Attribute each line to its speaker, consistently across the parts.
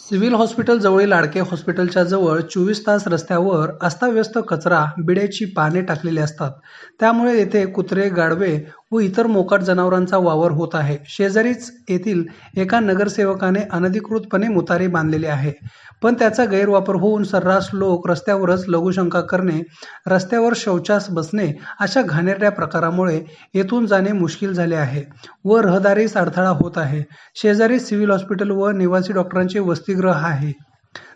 Speaker 1: Civil hospital जवळील हॉस्पिटलच्या जवळ चोवीस तास रस्त्यावर अस्ताव्यस्त कचरा बिड्याची पाने टाकलेली असतात. त्यामुळे येथे कुत्रे गाढवे व इतर मोकाट जनावरांचा वावर होत आहे. शेजारीच येथील एका नगरसेवकाने अनधिकृतपणे मुतारे बांधलेले आहे. पण त्याचा गैरवापर होऊन सर्रास लोक रस्त्यावरच लघुशंका करणे रस्त्यावर शौचास बसणे अशा घाणेरड्या प्रकारामुळे येथून जाणे मुश्किल झाले आहे व रहदारीस अडथळा होत आहे. शेजारी सिव्हिल हॉस्पिटल व निवासी डॉक्टरांचे वसतिगृह आहे.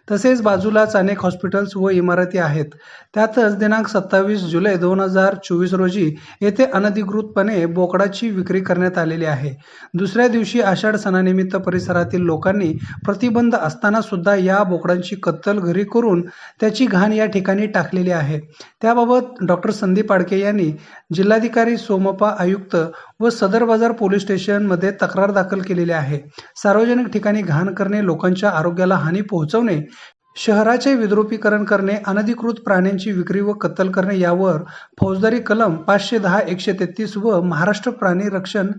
Speaker 1: तसेच बाजूलाच अनेक हॉस्पिटल्स व इमारती आहेत. त्यातच दिनांक सत्तावीस जुलै दोन हजार चोवीस रोजी येथे अनधिकृतपणे बोकडाची विक्री करण्यात आलेली आहे. दुसऱ्या दिवशी आषाढ सणानिमित्त परिसरातील लोकांनी प्रतिबंध असताना सुद्धा या बोकडांची कत्तल घरी करून त्याची घाण या ठिकाणी टाकलेली आहे. त्याबाबत डॉक्टर संदीप आडके यांनी जिल्हाधिकारी सोमपा आयुक्त व सदर बाजार पोलीस स्टेशनमध्ये तक्रार दाखल केलेली आहे. सार्वजनिक ठिकाणी घाण करणे लोकांच्या आरोग्याला हानी पोहोचवणे शहराचे विद्रुपीकरण करणे अनधिकृत प्राण्यांची विक्री व कत्तल करणे यावर फौजदारी कलम पाचशे दहा एकशे तेहतीस व महाराष्ट्र प्राणी रक्षण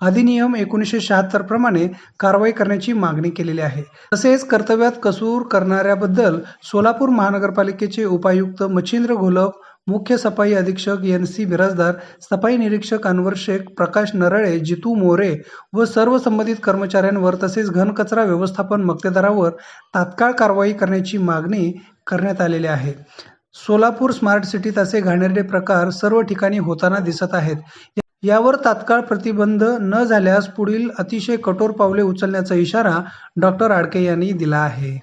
Speaker 1: अधिनियम एकोणीसशे शहात्तर प्रमाणे कारवाई करण्याची मागणी केलेली आहे. तसेच कर्तव्यात कसूर करणाऱ्याबद्दल सोलापूर महानगरपालिकेचे उपायुक्त मच्छिंद्र घोलप मुख्य सफाई अधीक्षक एन सी बिराजदार सफाई निरीक्षक अनवर शेख प्रकाश नरळे जितू मोरे व सर्व संबंधित कर्मचाऱ्यांवर तसेच घनकचरा व्यवस्थापन मक्तेदारावर तात्काळ कारवाई करण्याची मागणी करण्यात आलेली आहे. सोलापूर स्मार्ट सिटीत असे घाणेरडे प्रकार सर्व ठिकाणी होताना दिसत आहेत. यावर तात्काळ प्रतिबंध न झाल्यास पुढील अतिशय कठोर पावले उचलण्याचा इशारा डॉक्टर आडके यांनी दिला आहे.